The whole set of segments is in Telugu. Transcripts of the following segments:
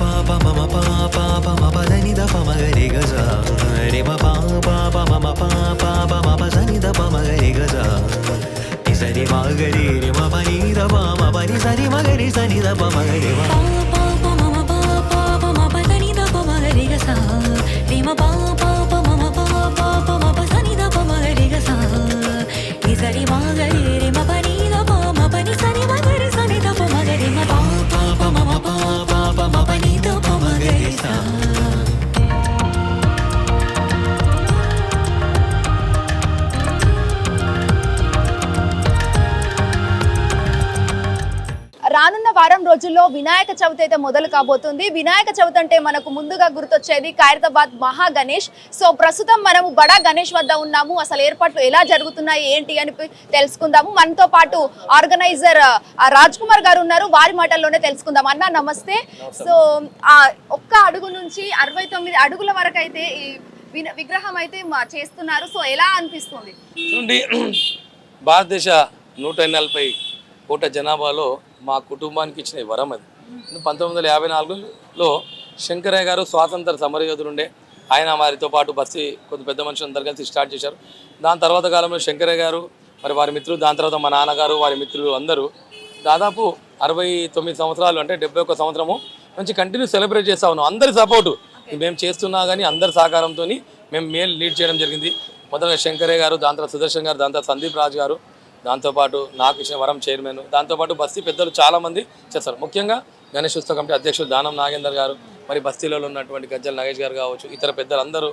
పాప మమ పాప మమ పదని ద పమ గరి గజ రే మ పాప మమ పాప మమ పదని ద పమ గరి గజ సరి మగరి రే మ పని ద పమ పని సరి మ గరి సని ద పమ గరి మ సరి మగరి రి మ పని ద రానున్న వారం రోజుల్లో వినాయక చవితి అయితే మొదలు కాబోతుంది. వినాయక చవితి అంటే మనకు ముందుగా గుర్తొచ్చేది ఖైరతాబాద్ మహా గణేష్. సో ప్రస్తుతం మనము బడా గణేష్ వద్ద ఉన్నాము. అసలు ఏర్పాట్లు ఎలా జరుగుతున్నాయి ఏంటి అని తెలుసుకుందాము. మనతో పాటు ఆర్గనైజర్ ఆ, రాజ్ కుమార్ గారు ఉన్నారు. వారి మాటల్లోనే తెలుసుకుందాం. అన్న నమస్తే. సో ఆ ఒక్క అడుగు నుంచి అరవై తొమ్మిది అడుగుల వరకు అయితే ఈ విగ్రహం అయితే చేస్తున్నారు. సో ఎలా అనిపిస్తుంది? భారతదేశ నూట నలభై కోట జనాభాలో మా కుటుంబానికి ఇచ్చిన వరం అది. పంతొమ్మిది వందల యాభై నాలుగులో శంకరయ్య గారు స్వాతంత్ర సమరయోధులు ఉండే ఆయన వారితో పాటు బస్సి కొద్ది పెద్ద మనుషులు అందరు కలిసి స్టార్ట్ చేశారు. దాని తర్వాత కాలంలో శంకరయ్య గారు మరి వారి మిత్రులు దాని తర్వాత మా నాన్నగారు వారి మిత్రులు అందరూ దాదాపు అరవై తొమ్మిది సంవత్సరాలు అంటే డెబ్బై ఒక్క సంవత్సరము మంచి కంటిన్యూ సెలబ్రేట్ చేస్తా ఉన్నాం. అందరి సపోర్టు మేము చేస్తున్నా కానీ అందరి సహకారంతో మేము మేల్ లీడ్ చేయడం జరిగింది. మొదటగా శంకరయ్య గారు దాని తర్వాత సుదర్శన్ గారు దాని తర్వాత సందీప్ రాజు గారు దాంతోపాటు నాకు ఇచ్చిన వరం చైర్మన్ దాంతోపాటు బస్తీ పెద్దలు చాలామంది చేస్తారు ముఖ్యంగా గణేష్ ఉత్సవ కమిటీ అధ్యక్షుడు దానం నాగేందర్ గారు మరి బస్తీలలో ఉన్నటువంటి గజ్జల నాగేష్ గారు కావచ్చు ఇతర పెద్దలందరూ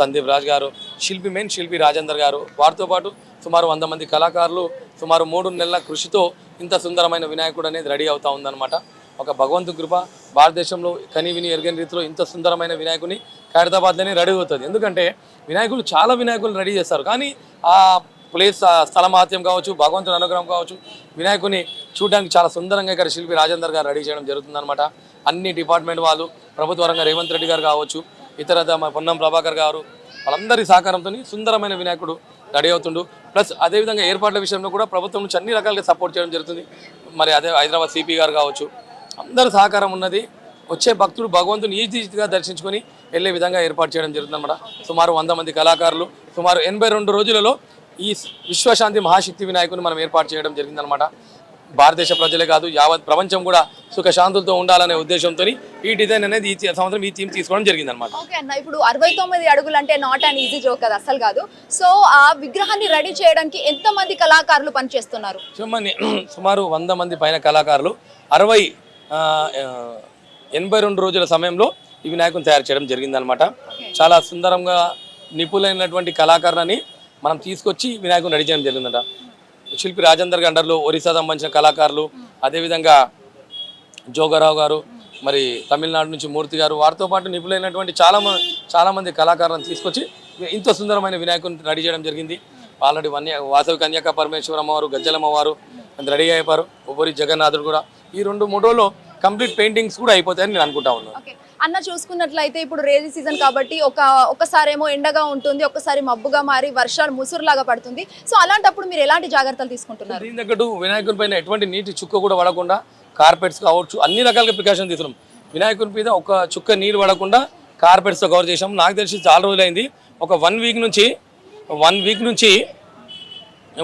సందీప్ రాజ్ గారు శిల్పి మెయిన్ శిల్పి రాజేందర్ గారు వారితో పాటు సుమారు వంద మంది కళాకారులు సుమారు మూడు నెలల కృషితో ఇంత సుందరమైన వినాయకుడు అనేది రెడీ అవుతా ఉందన్నమాట. ఒక భగవంతు కృప భారతదేశంలో కని విని ఎరగని రీతిలో ఇంత సుందరమైన వినాయకుని ఖైరతాబాద్లోనే రెడీ అవుతుంది. ఎందుకంటే వినాయకులు చాలా వినాయకులు రెడీ చేస్తారు. కానీ ఆ ప్లేస్ స్థలమాత్యం స్థల మహత్యం కావచ్చు భగవంతుని అనుగ్రహం కావచ్చు వినాయకుని చూడడానికి చాలా సుందరంగా ఇక్కడ శిల్పి రాజేందర్ గారు రెడీ చేయడం జరుగుతుందన్నమాట. అన్ని డిపార్ట్మెంట్ వాళ్ళు ప్రభుత్వ రంగ రేవంత్ రెడ్డి గారు కావచ్చు ఇతర పొన్నం ప్రభాకర్ గారు వాళ్ళందరి సహకారంతో సుందరమైన వినాయకుడు రెడీ అవుతుండు. ప్లస్ అదేవిధంగా ఏర్పాట్ల విషయంలో కూడా ప్రభుత్వం నుంచి అన్ని రకాలుగా సపోర్ట్ చేయడం జరుగుతుంది. మరి అదే హైదరాబాద్ సిపి గారు కావచ్చు అందరి సహకారం ఉన్నది. వచ్చే భక్తుడు భగవంతుని ఈజీగా దర్శించుకొని వెళ్ళే విధంగా ఏర్పాటు చేయడం జరుగుతుందన్నమాట. సుమారు వంద మంది కళాకారులు సుమారు ఎనభై రెండు రోజులలో ఈ విశ్వశాంతి మహాశక్తి వినాయకుని మనం ఏర్పాటు చేయడం జరిగిందనమాట భారతదేశ ప్రజలే కాదు యావత్ ప్రపంచం కూడా సుఖశాంతులతో ఉండాలనే ఉద్దేశంతో ఈ డిజైన్ అనేది ఈ సంవత్సరం ఈ థీమ్ తీసుకోవడం జరిగిందనమాట ఓకే అన్న ఇప్పుడు అరవై తొమ్మిది అడుగులు అంటే నాట్ అండ్ ఈజీ జోక్ కదా అసలు కాదు. సో ఆ విగ్రహాన్ని రెడీ చేయడానికి ఎంత మంది కళాకారులు పనిచేస్తున్నారు? సుమారు వంద మంది పైన కళాకారులు అరవై ఎనభై రెండు రోజుల సమయంలో ఈ వినాయకుని తయారు చేయడం జరిగిందనమాట చాలా సుందరంగా నిపుణులైనటువంటి కళాకారులని మనం తీసుకొచ్చి వినాయకుని రెడీ చేయడం జరిగిందట. శిల్పి రాజేందర్ గండర్లు ఒరిస్సా సంబంధించిన కళాకారులు అదేవిధంగా జోగారావు గారు మరి తమిళనాడు నుంచి మూర్తి గారు వారితో పాటు నిపుణులైనటువంటి చాలా చాలామంది కళాకారులను తీసుకొచ్చి ఇంత సుందరమైన వినాయకుని రెడీ చేయడం జరిగింది. ఆల్రెడీ వన్య వాసవి కన్యాక పరమేశ్వరమ్మ వారు గజ్జలమ్మ వారు అంత రెడీ అయిపోయారు ఉపరి జగన్నాథుడు కూడా. ఈ రెండు మూడు కంప్లీట్ పెయింటింగ్స్ కూడా అయిపోతాయని నేను అనుకుంటా ఉన్నాను. అన్న చూసుకున్నట్లయితే ఇప్పుడు రేజీ సీజన్ కాబట్టి ఒక ఒకసారి ఏమో ఎండగా ఉంటుంది ఒకసారి మబ్బుగా మారి వర్షాలు ముసురులాగా పడుతుంది. సో అలాంటప్పుడు మీరు ఎలాంటి జాగ్రత్తలు తీసుకుంటున్నారు? దీని తగ్గట్టు వినాయకుని పైన ఎటువంటి నీటి చుక్క కూడా పడకుండా కార్పెట్స్ కావచ్చు అన్ని రకాలుగా ప్రికాషన్ తీసుకున్నాం వినాయకుని మీద ఒక చుక్క నీరు పడకుండా కార్పెట్స్తో కవర్ చేసాం నాకు తెలిసి చాలా రోజులైంది. ఒక వన్ వీక్ నుంచి వన్ వీక్ నుంచి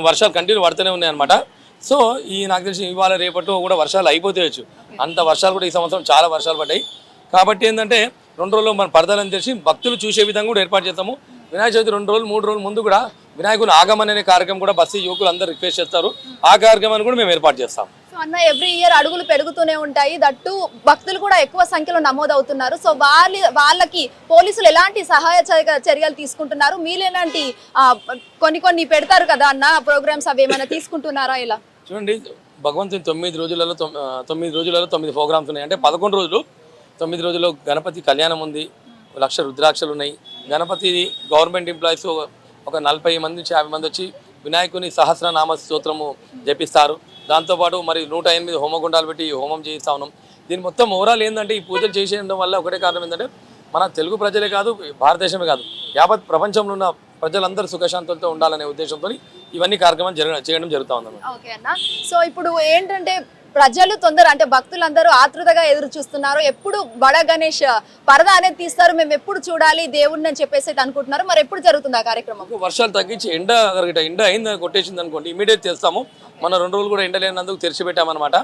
వర్షాలు కంటిన్యూ పడుతూనే ఉన్నాయి అనమాట సో ఈ నాకు తెలిసి ఇవాళ రేపట్లో కూడా వర్షాలు అయిపోతేయచ్చు అంత వర్షాలు కూడా ఈ సంవత్సరం చాలా వర్షాలు పడ్డాయి. కాబట్టి ఏంటంటే రెండు రోజులు మన పడతాలని తెలిసి భక్తులు చూసే విధంగా కూడా ఏర్పాటు చేస్తాము. వినాయక చవితి రెండు రోజులు మూడు రోజులు ముందు కూడా వినాయకుని ఆగమన్ అనే కార్యక్రమం కూడా బస్సు యువకులు అందరూ రిక్వెస్ట్ చేస్తారు. ఆ కార్యక్రమాన్ని కూడా మేము ఏర్పాటు చేస్తాం. సో అన్న ఎవ్రీ ఇయర్ అడుగులు పెరుగుతూనే ఉంటాయి. దట్టు భక్తులు కూడా ఎక్కువ సంఖ్యలో నమోదవుతున్నారు. సో వాళ్ళ వాళ్ళకి పోలీసులు ఎలాంటి సహాయ చర్య- చర్యలు తీసుకుంటున్నారు? మీరు ఎలాంటి కొన్ని కొన్ని పెడతారు కదా అన్న ప్రోగ్రామ్స్ అవి ఏమైనా తీసుకుంటున్నారా ఇలా? చూడండి భగవంతుని తొమ్మిది రోజులలో తొమ్మిది రోజులలో తొమ్మిది ప్రోగ్రామ్స్ ఉన్నాయి. అంటే పదకొండు రోజులు తొమ్మిది రోజుల్లో గణపతి కళ్యాణం ఉంది. లక్ష రుద్రాక్షలు ఉన్నాయి. గణపతి గవర్నమెంట్ ఎంప్లాయీస్ ఒక నలభై మంది నుంచి యాభై మంది వచ్చి వినాయకుని సహస్రనామ స్తోత్రము జపిస్తారు. దాంతోపాటు మరి నూట ఎనిమిది హోమగుండాలు పెట్టి హోమం చేయిస్తా ఉన్నాం. దీని మొత్తం ఓవరాల్ ఏంటంటే ఈ పూజలు చేసేయడం వల్ల ఒకటే కారణం ఏంటంటే మన తెలుగు ప్రజలే కాదు భారతదేశమే కాదు యావత్ ప్రపంచంలో ఉన్న ప్రజలందరూ సుఖశాంతులతో ఉండాలనే ఉద్దేశంతో ఇవన్నీ కార్యక్రమాలు జరగ చేయడం జరుగుతూ ఉందన్నమాట. ఓకే అన్న. సో ఇప్పుడు ఏంటంటే ప్రజలు తొందర అంటే భక్తులందరూ ఆతృతగా ఎదురు చూస్తున్నారు. ఎప్పుడు బడ గణేష్ పరదా అనేది తీస్తారు మేము ఎప్పుడు చూడాలి దేవుడిని అని చెప్పేసి అనుకుంటున్నారు. మరి ఎప్పుడు జరుగుతుంది ఆ కార్యక్రమం? వర్షాలు తగ్గించి ఎండ ఎండ అయింది కొట్టేసింది అనుకోండి ఇమీడియట్ చేస్తాము మన రెండు రోజులు కూడా ఎండ లేనందుకు తెరిచిపెట్టామన్నమాట.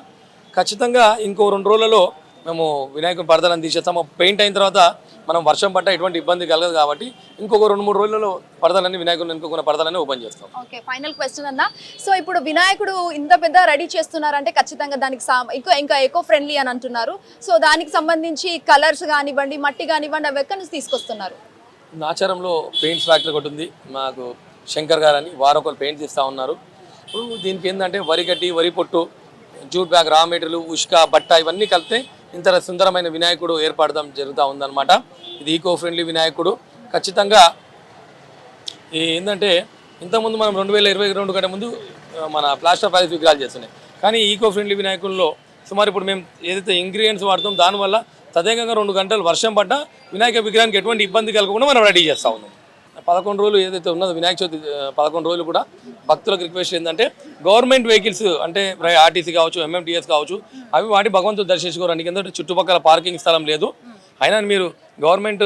ఖచ్చితంగా ఇంకో రెండు రోజులలో మేము వినాయకుని పడదలను తీసేస్తాము. పెయింట్ అయిన తర్వాత మనం వర్షం పట్ట ఎటువంటి ఇబ్బంది కలగదు కాబట్టి ఇంకొక రెండు మూడు రోజులలో పడదలన్నీ వినాయకుని ఇంకొక పడదలన్నీ ఓపెన్ చేస్తాం. ఓకే ఫైనల్ క్వశ్చన్ అన్న. సో ఇప్పుడు వినాయకుడు ఇంత పెద్ద రెడీ చేస్తున్నారంటే ఖచ్చితంగా దానికి ఇంకా ఇంకా ఎకో ఫ్రెండ్లీ అని అంటున్నారు. సో దానికి సంబంధించి కలర్స్ కానివ్వండి మట్టి కానివ్వండి అవి ఎక్కడి నుంచి తీసుకొస్తున్నారు? నాచారంలో పెయింట్స్ ఫ్యాక్టరీ ఒకటి ఉంది. మాకు శంకర్ గారు అని వారు ఒకరు పెయింట్స్ ఇస్తూ ఉన్నారు. ఇప్పుడు దీనికి ఏంటంటే వరి గడ్డి వరి పొట్టు జూట్ బ్యాగ్ రా మెటీరియల్ ఉష్క బట్ట ఇవన్నీ కలిపితే ఇంత సుందరమైన వినాయకుడు ఏర్పడడం జరుగుతూ ఉందన్నమాట. ఇది ఈకో ఫ్రెండ్లీ వినాయకుడు. ఖచ్చితంగా ఈ ఏంటంటే ఇంతకుముందు మనం రెండు వేల ఇరవై రెండు కంటే ముందు మన ప్లాస్టర్ ప్యారిస్ విగ్రహాలు చేస్తున్నాయి కానీ ఈకో ఫ్రెండ్లీ వినాయకుల్లో సుమారు ఇప్పుడు మేము ఏదైతే ఇంగ్రీడియంట్స్ వాడతాం దానివల్ల తదేకంగా రెండు గంటలు వర్షం పడ్డ వినాయక విగ్రహానికి ఎటువంటి ఇబ్బంది కలగకుండా మనం రెడీ చేస్తూ ఉన్నాం. పదకొండు రోజులు ఏదైతే ఉన్నదో వినాయక చవితి పదకొండు రోజులు కూడా భక్తులకు రిక్వెస్ట్ ఏంటంటే గవర్నమెంట్ వెహికల్స్ అంటే ఆర్టీసీ కావచ్చు ఎంఎంటీఎస్ కావచ్చు అవి వాటి భగవంతుడు దర్శించుకోవడానికి. ఎందుకంటే చుట్టుపక్కల పార్కింగ్ స్థలం లేదు. అయినా మీరు గవర్నమెంట్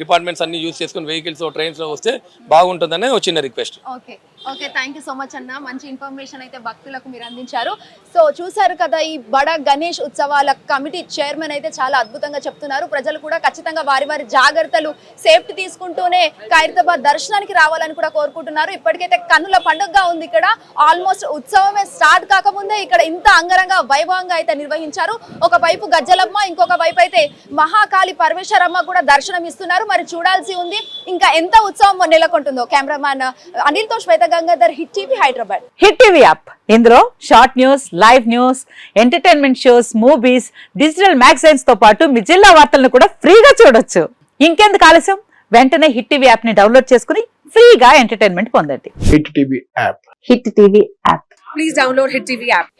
డిపార్ట్మెంట్స్ అన్ని యూజ్ చేసుకుని వెహికల్స్ ట్రైన్స్లో వస్తే బాగుంటుందని వచ్చిన request. Okay. Okay thank you so much అన్న. మంచి ఇన్ఫర్మేషన్ అయితే భక్తులకు మీరు అందించారు. సో చూసారు కదా ఈ బడ గణేష్ ఉత్సవాల కమిటీ చైర్మన్ అయితే చాలా అద్భుతంగా చెప్తున్నారు. ప్రజలు కూడా ఖచ్చితంగా వారి వారి జాగ్రత్తలు సేఫ్టీ తీసుకుంటూనే ఖైరతాబాద్ దర్శనానికి రావాలని కూడా కోరుకుంటున్నారు. ఇప్పటికైతే కన్నుల పండుగగా ఉంది ఇక్కడ. ఆల్మోస్ట్ ఉత్సవమే స్టార్ట్ కాకముందే ఇక్కడ ఇంత అంగరంగ వైభవంగా అయితే నిర్వహించారు. ఒక వైపు గజ్జలమ్మ ఇంకొక వైపు అయితే మహాకాళి పరమేశ్వరమ్మ కూడా దర్శనం ఇస్తున్నారు మరి చూడాల్సి ఉంది. ఇంకా ఎంత ఉత్సవం నెలకొంటుందో cameraman అనిల్తో Shweta Gangadhar hit TV Hyderabad. Hit TV app. ఇందులో short news live news entertainment shows movies digital మ్యాగజైన్స్తో పాటు మీ జిల్లా వార్తలను కూడా ఫ్రీగా చూడొచ్చు. ఇంకెందుకు ఆలస్యం? వెంటనే హిట్ టీవీ యాప్ని డౌన్లోడ్ చేసుకుని ఫ్రీగా ఎంటర్టైన్మెంట్ పొందండి. Hit TV app. Hit TV app.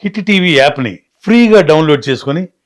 Hit TV యాప్ని ఫ్రీగా డౌన్లోడ్ చేసుకొని